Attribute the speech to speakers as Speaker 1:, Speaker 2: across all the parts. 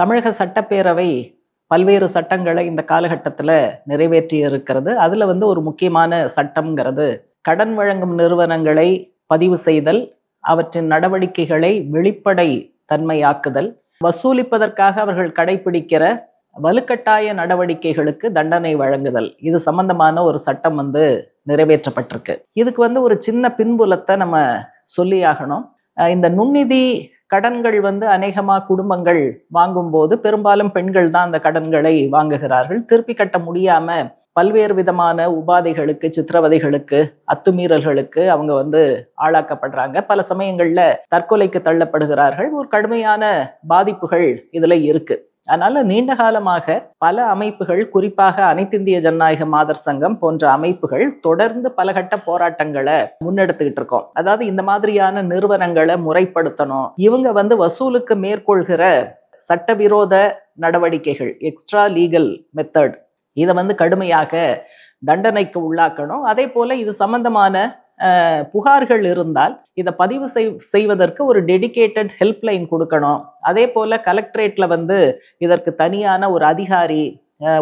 Speaker 1: தமிழக சட்டப்பேரவை பல்வேறு சட்டங்களை இந்த காலகட்டத்தில் நிறைவேற்றி இருக்கிறது அதில் வந்து ஒரு முக்கியமான சட்டம்ங்கிறது கடன் வழங்கும் நிறுவனங்களை பதிவு செய்தல் அவற்றின் நடவடிக்கைகளை வெளிப்படை தன்மையாக்குதல் வசூலிப்பதற்காக அவர்கள் கடைபிடிக்கிற வலுக்கட்டாய நடவடிக்கைகளுக்கு தண்டனை வழங்குதல். இது சம்பந்தமான ஒரு சட்டம் வந்து நிறைவேற்றப்பட்டிருக்கு. இதுக்கு வந்து ஒரு சின்ன பின்புலத்தை நம்ம சொல்லியாகணும். இந்த நுண்ணிதி கடன்கள் வந்து அநேகமாக குடும்பங்கள் வாங்கும்போது பெரும்பாலும் பெண்கள் தான் அந்த கடன்களை வாங்குகிறார்கள். திருப்பி கட்ட முடியாம பல்வேறு விதமான உபாதைகளுக்கு சித்திரவதைகளுக்கு அத்துமீறல்களுக்கு அவங்க வந்து ஆளாக்கப்படுறாங்க. பல சமயங்கள்ல தற்கொலைக்கு தள்ளப்படுகிறார்கள். ஒரு கடுமையான பாதிப்புகள் இதுல இருக்கு. அதனால நீண்ட காலமாக பல அமைப்புகள் குறிப்பாக அனைத்திந்திய ஜனநாயக மாதர் சங்கம் போன்ற அமைப்புகள் தொடர்ந்து பலகட்ட போராட்டங்களை முன்னெடுத்துக்கிட்டு இருக்கோம். அதாவது இந்த மாதிரியான நிறுவனங்களை முறைப்படுத்தணும். இவங்க வந்து வசூலுக்கு மேற்கொள்கிற சட்டவிரோத நடவடிக்கைகள் எக்ஸ்ட்ரா லீகல் மெத்தட் இதை வந்து கடுமையாக தண்டனைக்கு உள்ளாக்கணும். அதே போல இது சம்பந்தமான புகார்கள் இருந்தால் இதை பதிவு செய் செய்வதற்கு ஒரு டெடிகேட்டட் ஹெல்ப்லைன் கொடுக்கணும். அதே போல் கலெக்ட்ரேட்டில் வந்து இதற்கு தனியான ஒரு அதிகாரி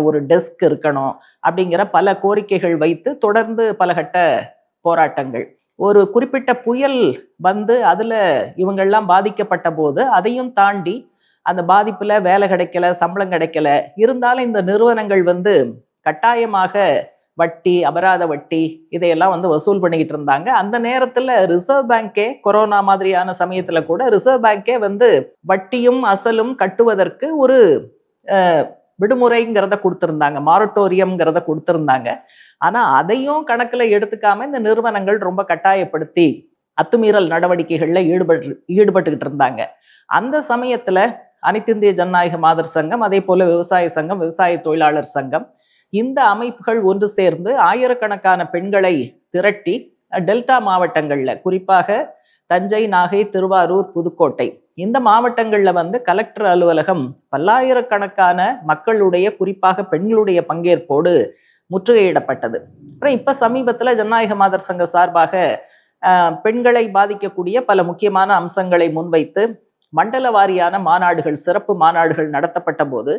Speaker 1: ஒரு டெஸ்க் இருக்கணும் அப்படிங்கிற பல கோரிக்கைகள் வைத்து தொடர்ந்து பலகட்ட போராட்டங்கள். ஒரு குறிப்பிட்ட புயல் வந்து அதில் இவங்கள்லாம் பாதிக்கப்பட்ட போது அதையும் தாண்டி அந்த பாதிப்பில் வேலை கிடைக்கல சம்பளம் கிடைக்கல. இருந்தாலும் இந்த நிறுவனங்கள் வந்து கட்டாயமாக வட்டி அபராத வட்டி இதையெல்லாம் வந்து வசூல் பண்ணிக்கிட்டு இருந்தாங்க. அந்த நேரத்தில் ரிசர்வ் பேங்கே கொரோனா மாதிரியான சமயத்தில் கூட ரிசர்வ் பேங்கே வந்து வட்டியும் அசலும் கட்டுவதற்கு ஒரு விடுமுறைங்கிறத கொடுத்துருந்தாங்க. மாரட்டோரியம்ங்கிறத கொடுத்துருந்தாங்க. ஆனால் அதையும் கணக்கில் எடுத்துக்காம இந்த நிறுவனங்கள் ரொம்ப கட்டாயப்படுத்தி அத்துமீறல் நடவடிக்கைகளில் ஈடுபட்டு ஈடுபட்டுக்கிட்டு இருந்தாங்க. அந்த சமயத்தில் அனைத்திந்திய ஜனநாயக மாதர் சங்கம் அதே போல் விவசாய சங்கம் விவசாய தொழிலாளர் சங்கம் இந்த அமைப்புகள் ஒன்று சேர்ந்து ஆயிரக்கணக்கான பெண்களை திரட்டி டெல்டா மாவட்டங்களில் குறிப்பாக தஞ்சை நாகை திருவாரூர் புதுக்கோட்டை. இந்த மாவட்டங்களில் வந்து கலெக்டர் அலுவலகம் பல்லாயிரக்கணக்கான மக்களுடைய குறிப்பாக பெண்களுடைய பங்கேற்போடு முற்றுகையிடப்பட்டது. அப்புறம் இப்போ சமீபத்தில் ஜனநாயக மாதர் சங்க சார்பாக பெண்களை பாதிக்கக்கூடிய பல முக்கியமான அம்சங்களை முன்வைத்து மண்டல வாரியான மாநாடுகள் சிறப்பு மாநாடுகள் நடத்தப்பட்ட போது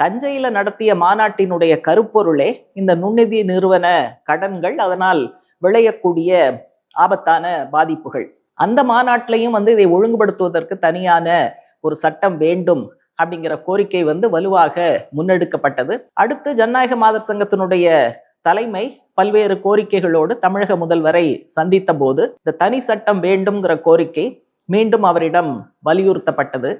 Speaker 1: தஞ்சையில் நடத்திய மாநாட்டினுடைய கருப்பொருளே இந்த நுண்ணிதி நிறுவன கடன்கள் அதனால் விளையக்கூடிய ஆபத்தான பாதிப்புகள். அந்த மாநாட்டிலையும் வந்து இதை ஒழுங்குபடுத்துவதற்கு தனியான ஒரு சட்டம் வேண்டும் அப்படிங்கிற கோரிக்கை வந்து வலுவாக முன்னெடுக்கப்பட்டது. அடுத்து ஜனநாயக மாதர் சங்கத்தினுடைய தலைமை பல்வேறு கோரிக்கைகளோடு தமிழக முதல்வரை சந்தித்த போது இந்த தனி சட்டம் வேண்டும்ங்கிற கோரிக்கை மீண்டும் அவரிடம் வலியுறுத்தப்பட்டது.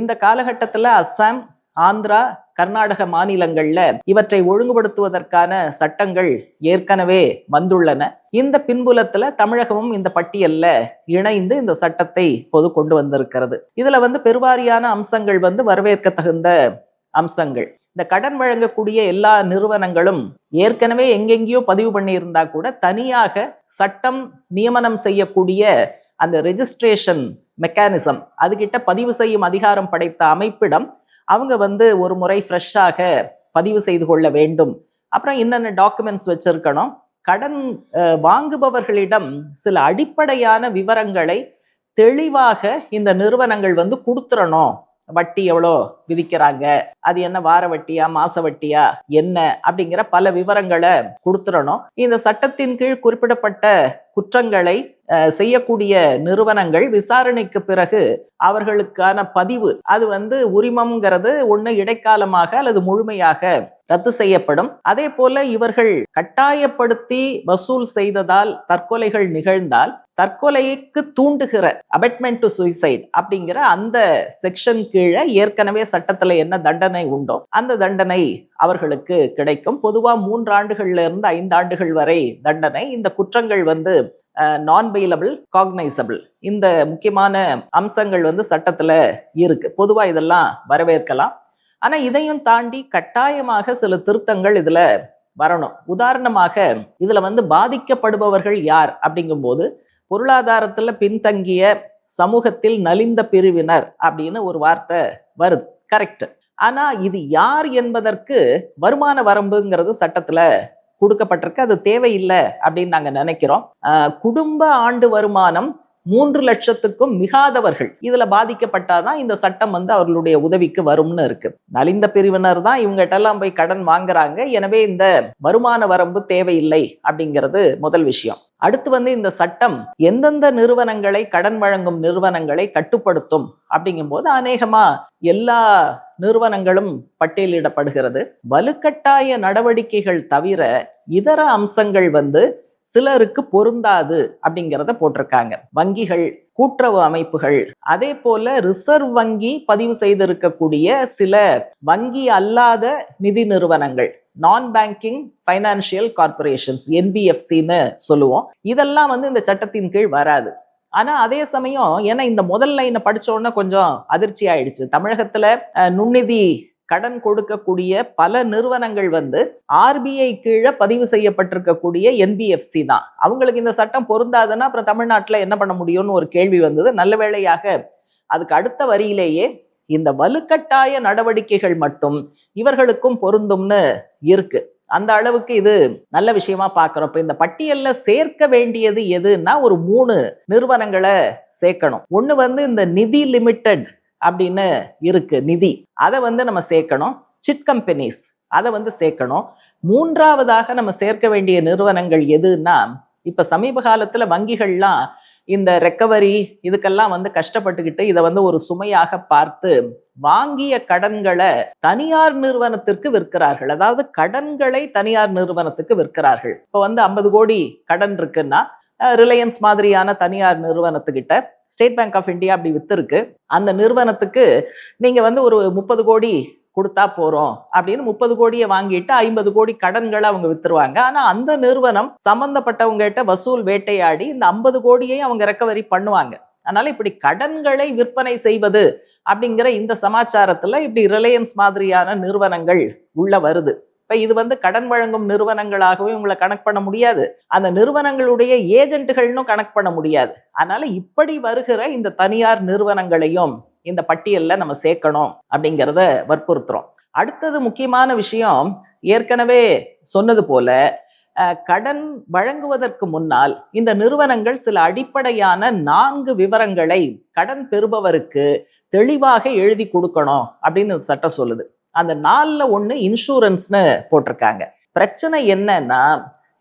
Speaker 1: இந்த காலகட்டத்தில் அஸ்ஸாம் ஆந்திரா கர்நாடக மாநிலங்கள்ல இவற்றை ஒழுங்குபடுத்துவதற்கான சட்டங்கள் ஏற்கனவே வந்துள்ளன. இந்த பின்புலத்துல தமிழகமும் இந்த பட்டியல்ல இணைந்து இந்த சட்டத்தை பொது கொண்டு வந்திருக்கிறது. இதுல வந்து பெருவாரியான அம்சங்கள் வந்து வரவேற்க தகுந்த அம்சங்கள். இந்த கடன் வழங்கக்கூடிய எல்லா நிறுவனங்களும் ஏற்கனவே எங்கெங்கேயோ பதிவு பண்ணியிருந்தா கூட தனியாக சட்டம் நியமனம் செய்யக்கூடிய அந்த ரெஜிஸ்ட்ரேஷன் மெக்கானிசம் அதுகிட்ட பதிவு செய்யும் அதிகாரம் படைத்த அமைப்பிடம் அவங்க வந்து ஒரு முறை ஃப்ரெஷ்ஷாக பதிவு செய்து கொள்ள வேண்டும். அப்புறம் என்னென்ன டாக்குமெண்ட்ஸ் வச்சிருக்கணும்? கடன் வாங்குபவர்களிடம் சில அடிப்படையான விவரங்களை தெளிவாக இந்த நிறுவனங்கள் வந்து கொடுத்துறணும் வட்டி எவ்வளோ விதிக்கிறாங்க? அது என்ன வார வட்டியா மாச வட்டியா என்ன? அப்படிங்கிற பல விவரங்களை கொடுத்துடணும். இந்த சட்டத்தின் கீழ் குறிப்பிடப்பட்ட குற்றங்களை அஹ், செய்யக்கூடிய நிறுவனங்கள் விசாரணைக்கு பிறகு அவர்களுக்கான பதிவு அது வந்து உரிமம்ங்கிறது ஒண்ணு இடைக்காலமாக அல்லது முழுமையாக ரத்து செய்யப்படும். அதே போல இவர்கள் கட்டாயப்படுத்தி வசூல் செய்ததால் தற்கொலைகள் நிகழ்ந்தால் தற்கொலைக்கு தூண்டுகிற அபெட்மெண்ட் டு சுயசைட் அப்படிங்கிற அந்த செக்ஷன் கீழே ஏற்கனவே சட்டத்தில் என்ன தண்டனை உண்டோ அந்த தண்டனை அவர்களுக்கு கிடைக்கும். பொதுவாக மூன்று ஆண்டுகள்ல இருந்து ஐந்து ஆண்டுகள் வரை தண்டனை. இந்த குற்றங்கள் வந்து நான் பெயிலபிள் காக்னைசபிள் இந்த முக்கியமான அம்சங்கள் வந்து சட்டத்தில் இருக்கு. பொதுவாக இதெல்லாம் வரவேற்கலாம். ஆனால் இதையும் தாண்டி கட்டாயமாக சில திருத்தங்கள் இதில் வரணும். உதாரணமாக இதில் வந்து பாதிக்கப்படுபவர்கள் யார் அப்படிங்கும்போது பொருளாதாரத்துல பின்தங்கிய சமூகத்தில் நலிந்த பிரிவினர் அப்படின்னு ஒரு வார்த்தை வருது. கரெக்ட் ஆனா இது யார் என்பதற்கு வருமான வரம்புங்கிறது சட்டத்துல கொடுக்கப்பட்டிருக்கு. அது தேவையில்லை அப்படின்னு நாங்க நினைக்கிறோம். குடும்ப ஆண்டு வருமானம் மூன்று லட்சத்துக்கும் மிகாதவர்கள். இதுல பாதிக்கப்பட்டாதான் இந்த சட்டம் வந்து அவர்களுடைய உதவிக்கு வரும்னு இருக்கு. நலிந்த பிரிவினர் தான் இவங்ககிட்ட எல்லாம் போய் கடன் வாங்குறாங்க. எனவே இந்த வருமான வரம்பு தேவையில்லை அப்படிங்கிறது முதல் விஷயம். அடுத்து வந்து இந்த சட்டம் எந்தெந்த நிறுவனங்களை கடன் வழங்கும் நிறுவனங்களை கட்டுப்படுத்தும் அப்படிங்கும்போது அநேகமா எல்லா நிறுவனங்களும் பட்டியலிடப்படுகிறது. வலுக்கட்டாய நடவடிக்கைகள் தவிர இதர அம்சங்கள் வந்து சிலருக்கு பொருந்தாது அப்படிங்கிறத போட்டிருக்காங்க. வங்கிகள் கூட்டுறவு அமைப்புகள். அதே போல ரிசர்வ் வங்கி பதிவு செய்திருக்கக்கூடிய சில வங்கி அல்லாத நிதி நிறுவனங்கள் நான் பேங்கிங் ஃபைனான்சியல் கார்பரேஷன்ஸ் என்பிஎஃப்சின்னு சொல்லுவோம். இதெல்லாம் வந்து இந்த சட்டத்தின் கீழ் வராது. ஆனா அதே சமயம் ஏன்னா இந்த முதல் லைனை படிச்ச உடனே கொஞ்சம் அதிர்ச்சி ஆயிடுச்சு. தமிழகத்துல நுண்ணிதி கடன் கொடுக்கக்கூடிய பல நிறுவனங்கள் வந்து ஆர்பிஐ கீழே பதிவு செய்யப்பட்டிருக்கக்கூடிய என்பிஎஃப்சி தான். அவங்களுக்கு இந்த சட்டம் பொருந்தாதுன்னா அப்புறம் தமிழ்நாட்டில் என்ன பண்ண முடியும்னு ஒரு கேள்வி வந்தது. நல்ல வேளையாக அதுக்கு அடுத்த வரியிலேயே இந்த வலுக்கட்டாய நடவடிக்கைகள் மட்டும் இவர்களுக்கும் பொருந்தும்னு இருக்கு. அந்த அளவுக்கு இது நல்ல விஷயமா பார்க்குறோம் இப்ப இந்த பட்டியல்ல சேர்க்க வேண்டியது எதுன்னா ஒரு மூணு நிறுவனங்களை சேர்க்கணும். ஒண்ணு வந்து இந்த நிதி லிமிடெட் அப்படின்னு இருக்கு நிதி. அதை வந்து நம்ம சேர்க்கணும். சிட் கம்பெனிஸ் அதை வந்து சேர்க்கணும். மூன்றாவதாக நம்ம சேர்க்க வேண்டிய நிறுவனங்கள் எதுன்னா இப்ப சமீப காலத்துல வங்கிகள்லாம் இந்த ரெக்கவரி இதுக்கெல்லாம் வந்து கஷ்டப்பட்டுக்கிட்டு இதை வந்து ஒரு சுமையாக பார்த்து வாங்கிய கடன்களை தனியார் நிறுவனத்திற்கு விற்கிறார்கள். அதாவது கடன்களை தனியார் நிறுவனத்துக்கு விற்கிறார்கள். இப்போ வந்து ஐம்பது கோடி கடன் இருக்குன்னா ரிலையன்ஸ் மாதிரியான தனியார் நிறுவனத்துக்கிட்ட ஸ்டேட் பேங்க் ஆஃப் இந்தியா அப்படி வித்திருக்கு. அந்த நிறுவனத்துக்கு நீங்கள் வந்து ஒரு முப்பது கோடி கொடுத்தா போறோம் அப்படின்னு முப்பது கோடியை வாங்கிட்டு ஐம்பது கோடி கடன்களை அவங்க வித்துருவாங்க. ஆனா அந்த நிறுவனம் சம்பந்தப்பட்டவங்ககிட்ட வசூல் வேட்டையாடி இந்த ஐம்பது கோடியையும் அவங்க ரெக்கவரி பண்ணுவாங்க. அதனால இப்படி கடன்களை விற்பனை செய்வது அப்படிங்கிற இந்த சமாச்சாரத்துல இப்படி ரிலையன்ஸ் மாதிரியான நிறுவனங்கள் உள்ள வருது. இப்போ இது வந்து கடன் வழங்கும் நிறுவனங்களாகவே உங்களை கணக்கு பண்ண முடியாது. அந்த நிறுவனங்களுடைய ஏஜென்ட்டுகள்னும் கணக்கு பண்ண முடியாது. அதனால இப்படி வருகிற இந்த தனியார் நிறுவனங்களையும் இந்த பட்டியலில் நம்ம சேர்க்கணும் அப்படிங்கிறத வற்புறுத்துறோம். அடுத்தது முக்கியமான விஷயம் ஏற்கனவே சொன்னது போல கடன் வழங்குவதற்கு முன்னால் இந்த நிறுவனங்கள் சில அடிப்படையான நான்கு விவரங்களை கடன் பெறுபவருக்கு தெளிவாக எழுதி கொடுக்கணும் அப்படின்னு சட்டம் சொல்லுது. அந்த நாலில் ஒன்று இன்சூரன்ஸ்னு போட்டிருக்காங்க. பிரச்சனை என்னன்னா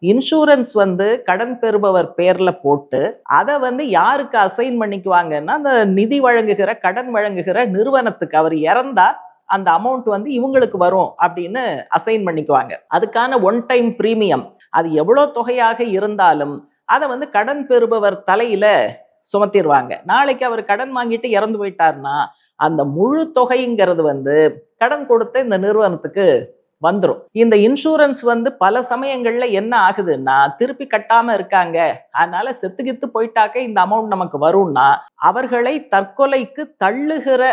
Speaker 1: இன்சூரன்ஸ் வந்து கடன் பெறுபவர் பேரில் போட்டு அதை வந்து யாருக்கு அசைன் பண்ணிக்குவாங்கன்னா அந்த நிதி வழங்குகிற கடன் வழங்குகிற நிறுவனத்துக்கு அவர் இறந்தா அந்த அமௌண்ட் வந்து இவங்களுக்கு வரும் அப்படின்னு அசைன் பண்ணிக்குவாங்க. அதுக்கான ஒன் டைம் ப்ரீமியம் அது எவ்வளோ தொகையாக இருந்தாலும் அதை வந்து கடன் பெறுபவர் தலையில சுமத்திடுவாங்க. நாளைக்கு அவர் கடன் வாங்கிட்டு இறந்து போயிட்டாருன்னா அந்த முழு தொகைங்கிறது வந்து கடன் கொடுத்த இந்த நிறுவனத்துக்கு வந்துடும் இந்த இன்சூரன்ஸ் வந்து பல சமயங்கள்ல என்ன ஆகுதுன்னா திருப்பி கட்டாம இருக்காங்க. அதனால செத்துக்கித்து போயிட்டாக்க இந்த அமௌண்ட் நமக்கு வரும்னா அவர்களை தற்கொலைக்கு தள்ளுகிற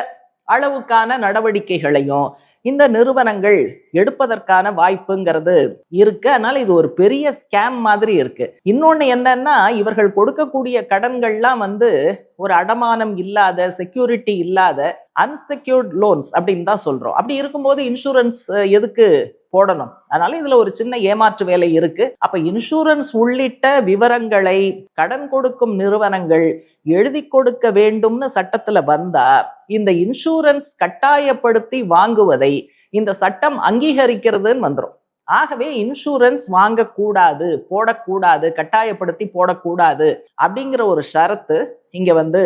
Speaker 1: அளவுக்கான நடவடிக்கைகளையும் இந்த நிறுவனங்கள் எடுப்பதற்கான வாய்ப்புங்கிறது இருக்கு. அதனால இது ஒரு பெரிய ஸ்கேம் மாதிரி இருக்கு. இன்னொன்னு என்னன்னா இவர்கள் கொடுக்கக்கூடிய கடன்கள்லாம் வந்து ஒரு அடமானம் இல்லாத செக்யூரிட்டி இல்லாத அன்செக்யூர்ட் லோன்ஸ் அப்படின்னு தான் சொல்றோம். அப்படி இருக்கும்போது இன்சூரன்ஸ் எதுக்கு போடணும். அதனால இதுல ஒரு சின்ன ஏமாற்று வேலை இருக்கு. அப்ப இன்சூரன்ஸ் உள்ளிட்ட விவரங்களை கடன் கொடுக்கும் நிறுவனங்கள் எழுதி கொடுக்க வேண்டும்னு சட்டத்துல வந்தா இந்த இன்சூரன்ஸ் கட்டாயப்படுத்தி வாங்குவதை இந்த சட்டம் அங்கீகரிக்கிறதுன்னு வந்துடும் ஆகவே இன்சூரன்ஸ் வாங்கக்கூடாது போடக்கூடாது கட்டாயப்படுத்தி போடக்கூடாது அப்படிங்கிற ஒரு ஷரத்து இங்க வந்து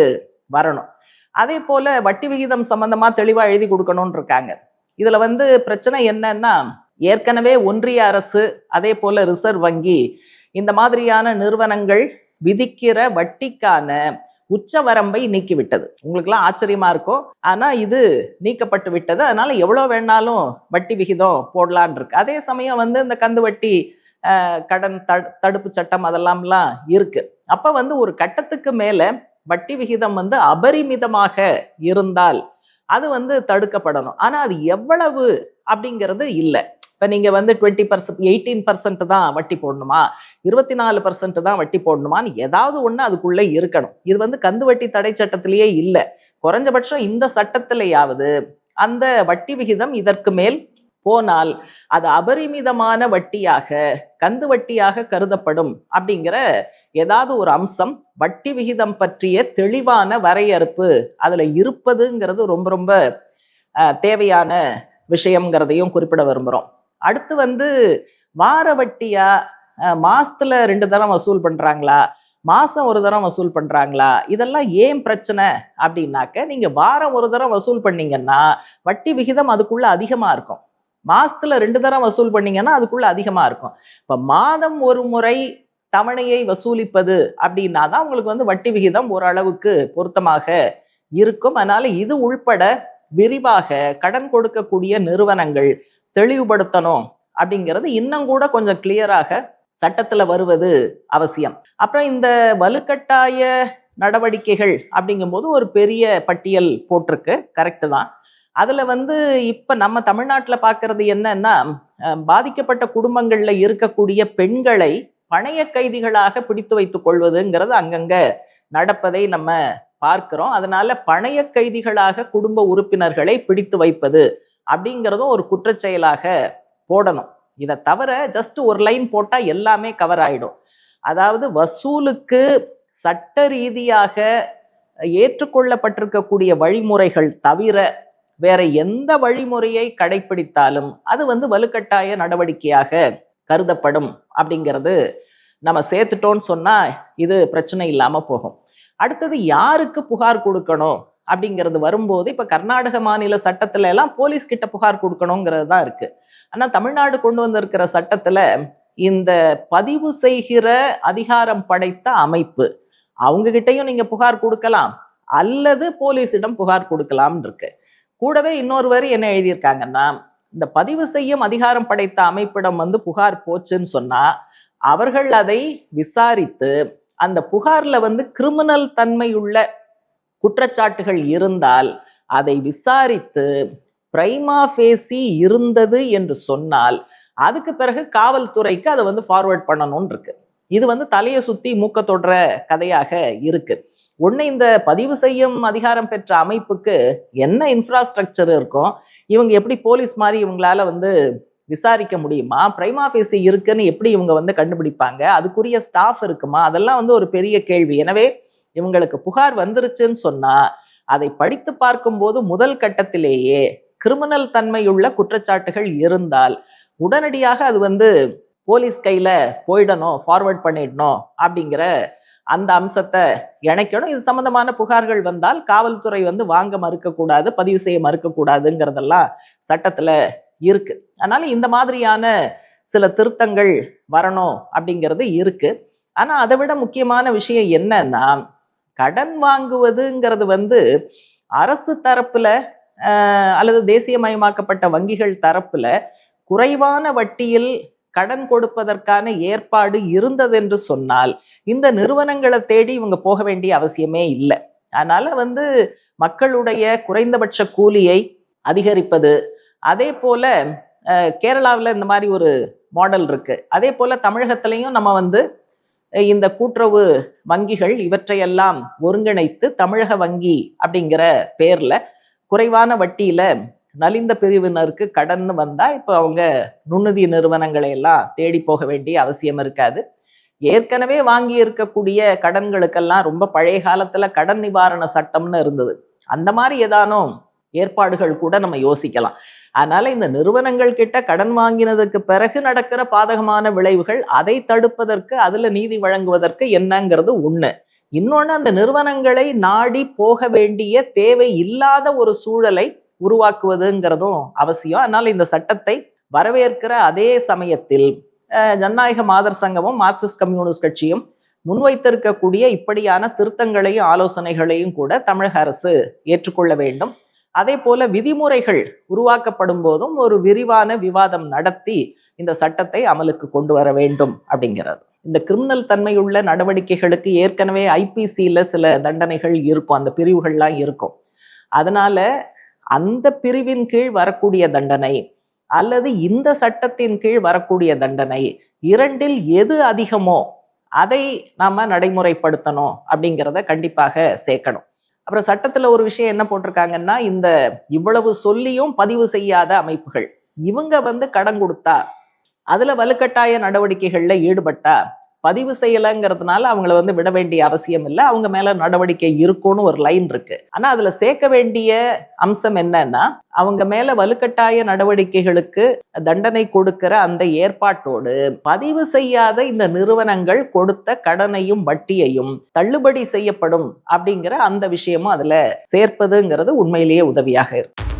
Speaker 1: வரணும். அதே போல வட்டி விகிதம் சம்பந்தமா தெளிவா எழுதி கொடுக்கணும்னு இருக்காங்க. இதுல வந்து பிரச்சனை என்னன்னா ஏற்கனவே ஒன்றிய அரசு அதே போல் ரிசர்வ் வங்கி இந்த மாதிரியான நிறுவனங்கள் விதிக்கிற வட்டிக்கான உச்சவரம்பை நீக்கிவிட்டது. உங்களுக்குலாம் ஆச்சரியமா இருக்கும் ஆனால் இது நீக்கப்பட்டு விட்டது. அதனால எவ்வளோ வேணாலும் வட்டி விகிதம் போடலான் இருக்கு. அதே சமயம் வந்து இந்த கந்து வட்டி கடன் தடு தடுப்பு சட்டம் அதெல்லாம்லாம் இருக்கு. அப்போ வந்து ஒரு கட்டத்துக்கு மேலே வட்டி விகிதம் வந்து அபரிமிதமாக இருந்தால் அது வந்து தடுக்கப்படணும். ஆனால் அது எவ்வளவு அப்படிங்கிறது இல்லை. இப்போ நீங்கள் வந்து டுவெண்ட்டி பர்சன்ட் எயிட்டீன் பர்சன்ட் தான் வட்டி போடணுமா? இருபத்தி நாலு பர்சன்ட் தான் வட்டி போடணுமான்னு ஏதாவது ஒன்று அதுக்குள்ளே இருக்கணும். இது வந்து கந்து வட்டி தடை சட்டத்திலேயே இல்லை. குறைஞ்சபட்சம் இந்த சட்டத்திலேயாவது அந்த வட்டி விகிதம் இதற்கு மேல் போனால் அது அபரிமிதமான வட்டியாக கந்து வட்டியாக கருதப்படும் அப்படிங்கிற ஏதாவது ஒரு அம்சம் வட்டி விகிதம் பற்றிய தெளிவான வரையறுப்பு அதில் இருப்பதுங்கிறது ரொம்ப ரொம்ப தேவையான விஷயம்ங்கிறதையும் குறிப்பிட விரும்புகிறோம் அடுத்து வந்து வார வட்டியா மாசத்துல ரெண்டு தரம் வசூல் பண்றாங்களா? மாசம் ஒரு தரம் வசூல் பண்றாங்களா? இதெல்லாம் ஏன் பிரச்சனை அப்படின்னாக்க நீங்க வாரம் ஒரு தரம் வசூல் பண்ணீங்கன்னா வட்டி விகிதம் அதுக்குள்ள அதிகமா இருக்கும். மாசத்துல ரெண்டு தரம் வசூல் பண்ணீங்கன்னா அதுக்குள்ள அதிகமா இருக்கும். இப்ப மாதம் ஒரு முறை தவணையை வசூலிப்பது அப்படின்னா தான் உங்களுக்கு வந்து வட்டி விகிதம் ஓரளவுக்கு பொருத்தமாக இருக்கும். அதனால இது உள்பட விரிவாக கடன் கொடுக்கக்கூடிய நிறுவனங்கள் தெளிவுபடுத்தணும் அப்படிங்கிறது இன்னும் கூட கொஞ்சம் கிளியராக சட்டத்தில் வருவது அவசியம். அப்புறம் இந்த வலுக்கட்டாய நடவடிக்கைகள் அப்படிங்கும்போது ஒரு பெரிய பட்டியல் போட்டிருக்கு. கரெக்டு தான். அதில் வந்து இப்போ நம்ம தமிழ்நாட்டில் பார்க்கறது என்னன்னா பாதிக்கப்பட்ட குடும்பங்களில் இருக்கக்கூடிய பெண்களை பணைய கைதிகளாக பிடித்து வைத்து கொள்வதுங்கிறது அங்கங்கே நடப்பதை நம்ம பார்க்கிறோம். அதனால பணைய கைதிகளாக குடும்ப உறுப்பினர்களை பிடித்து வைப்பது அப்படிங்கிறதும் ஒரு குற்றச்செயலாக போடணும். இதை தவிர ஜஸ்ட் ஒரு லைன் போட்டால் எல்லாமே கவர் ஆயிடும். அதாவது வசூலுக்கு சட்ட ரீதியாக ஏற்றுக்கொள்ளப்பட்டிருக்கக்கூடிய வழிமுறைகள் தவிர வேற எந்த வழிமுறையை கடைபிடித்தாலும் அது வந்து வலுக்கட்டாய நடவடிக்கையாக கருதப்படும் அப்படிங்கிறது நம்ம சேர்த்துட்டோம்னு சொன்னா இது பிரச்சனை இல்லாம போகும். அடுத்தது யாருக்கு புகார் கொடுக்கணும்? அப்படிங்கிறது வரும்போது இப்போ கர்நாடக மாநில சட்டத்துல எல்லாம் போலீஸ் கிட்ட புகார் கொடுக்கணுங்கிறது தான் இருக்கு. ஆனால் தமிழ்நாடு கொண்டு வந்திருக்கிற சட்டத்துல இந்த பதிவு செய்கிற அதிகாரம் படைத்த அமைப்பு அவங்க கிட்டயும் நீங்க புகார் கொடுக்கலாம் அல்லது போலீஸிடம் புகார் கொடுக்கலாம்னு இருக்கு. கூடவே இன்னொரு வரி என்ன எழுதியிருக்காங்கன்னா இந்த பதிவு செய்யும் அதிகாரம் படைத்த அமைப்பிடம் வந்து புகார் போச்சுன்னு சொன்னா அவர்கள் அதை விசாரித்து அந்த புகார்ல வந்து கிரிமினல் தன்மையுள்ள குற்றச்சாட்டுகள் இருந்தால் அதை விசாரித்து பிரைமா ஃபேசி இருந்தது என்று சொன்னால் அதுக்கு பிறகு காவல்துறைக்கு அதை வந்து ஃபார்வர்ட் பண்ணணும்னு இருக்கு இது வந்து தலையை சுத்தி மூக்க தொடுற கதையாக இருக்கு. ஒன்று இந்த பதிவு செய்யும் அதிகாரம் பெற்ற அமைப்புக்கு என்ன இன்ஃப்ராஸ்ட்ரக்சர் இருக்கும் இவங்க எப்படி போலீஸ் மாதிரி இவங்களால வந்து விசாரிக்க முடியுமா பிரைமா பேசி இருக்குன்னு எப்படி இவங்க வந்து கண்டுபிடிப்பாங்க அதுக்குரிய ஸ்டாஃப் இருக்குமா அதெல்லாம் வந்து ஒரு பெரிய கேள்வி. எனவே இவங்களுக்கு புகார் வந்துருச்சுன்னு சொன்னா அதை படித்து பார்க்கும்போது முதல் கட்டத்திலேயே கிரிமினல் தன்மையுள்ள குற்றச்சாட்டுகள் இருந்தால் உடனடியாக அது வந்து போலீஸ் கையில போயிடணும் ஃபார்வர்ட் பண்ணிடணும் அப்படிங்கிற அந்த அம்சத்தை இணைக்கணும். இது சம்பந்தமான புகார்கள் வந்தால் காவல்துறை வந்து வாங்க மறுக்கக்கூடாது பதிவு செய்ய மறுக்கக்கூடாதுங்கிறதெல்லாம் சட்டத்துல இருக்கு. அதனால இந்த மாதிரியான சில திருத்தங்கள் வரணும் அப்படிங்கிறது இருக்கு. ஆனா அதை விட முக்கியமான விஷயம் என்னன்னா கடன் வாங்குவதுங்கிறது வந்து அரசு தரப்புல அல்லது தேசியமயமாக்கப்பட்ட வங்கிகள் தரப்புல குறைவான வட்டியில் கடன் கொடுப்பதற்கான ஏற்பாடு இருந்தது என்று சொன்னால் இந்த நிறுவனங்களை தேடி இவங்க போக வேண்டிய அவசியமே இல்லை. அதனால வந்து மக்களுடைய குறைந்தபட்ச கூலியை அதிகரிப்பது அதே போல கேரளாவில் இந்த மாதிரி ஒரு மாடல் இருக்கு. அதே போல தமிழகத்திலையும் நம்ம வந்து இந்த கூட்டுறவு வங்கிகள் இவற்றையெல்லாம் ஒருங்கிணைத்து தமிழக வங்கி அப்படிங்கிற பேர்ல குறைவான வட்டியில நலிந்த பிரிவினருக்கு கடன் வந்தா இப்போ அவங்க நுண்ணுதி நிறுவனங்களை எல்லாம் தேடி போக வேண்டிய அவசியம் இருக்காது. ஏற்கனவே வாங்கி இருக்கக்கூடிய கடன்களுக்கெல்லாம் ரொம்ப பழைய காலத்துல கடன் நிவாரண சட்டம்னு இருந்தது. அந்த மாதிரி ஏதானும் ஏற்பாடுகள் கூட நம்ம யோசிக்கலாம். அதனால இந்த நிறுவனங்கள் கிட்ட கடன் வாங்கினதுக்கு பிறகு நடக்கிற பாதகமான விளைவுகள் அதை தடுப்பதற்கு அதுல நீதி வழங்குவதற்கு என்னங்கிறது ஒண்ணு. இன்னொன்னு அந்த நிறுவனங்களை நாடி போக வேண்டிய தேவை இல்லாத ஒரு சூழலை உருவாக்குவதுங்கிறதும் அவசியம். அதனால இந்த சட்டத்தை வரவேற்கிற அதே சமயத்தில் அஹ், ஜனநாயக மாதர் சங்கமும் மார்க்சிஸ்ட் கம்யூனிஸ்ட் கட்சியும் முன்வைத்திருக்கக்கூடிய இப்படியான திருத்தங்களையும் ஆலோசனைகளையும் கூட தமிழக அரசு ஏற்றுக்கொள்ள வேண்டும். அதே போல விதிமுறைகள் உருவாக்கப்படும் போதும் ஒரு விரிவான விவாதம் நடத்தி இந்த சட்டத்தை அமலுக்கு கொண்டு வர வேண்டும் அப்படிங்கிறது. இந்த கிரிமினல் தன்மையுள்ள நடவடிக்கைகளுக்கு ஏற்கனவே ஐபிசியில் சில தண்டனைகள் இருக்கும். அந்த பிரிவுகள்லாம் இருக்கும். அதனால அந்த பிரிவின் கீழ் வரக்கூடிய தண்டனை அல்லது இந்த சட்டத்தின் கீழ் வரக்கூடிய தண்டனை இரண்டில் எது அதிகமோ அதை நாம நடைமுறைப்படுத்தணும் அப்படிங்கிறத கண்டிப்பாக சேர்க்கணும். அப்புறம் சட்டத்துல ஒரு விஷயம் என்ன போட்டிருக்காங்கன்னா இந்த இவ்வளவு சொல்லியும் பதிவு செய்யாத அமைப்புகள். இவங்க வந்து கடன் கொடுத்தா அதுல வலுக்கட்டாய நடவடிக்கைகள்ல ஈடுபட்டா பதிவு செய்யலைங்கிறதுனால அவங்கள வந்து விட வேண்டிய அவசியம் இல்லை. அவங்க மேல நடவடிக்கை இருக்கும்னு ஒரு லைன் இருக்கு. ஆனா அதுல சேர்க்க வேண்டிய அம்சம் என்னன்னா அவங்க மேல வலுக்கட்டாய நடவடிக்கைகளுக்கு தண்டனை கொடுக்கிற அந்த ஏற்பாட்டோடு பதிவு செய்யாத இந்த நிறுவனங்கள் கொடுத்த கடனையும் வட்டியையும் தள்ளுபடி செய்யப்படும் அப்படிங்கிற அந்த விஷயமும் அதுல சேர்ப்பதுங்கிறது உண்மையிலேயே உதவியாக இருக்கும்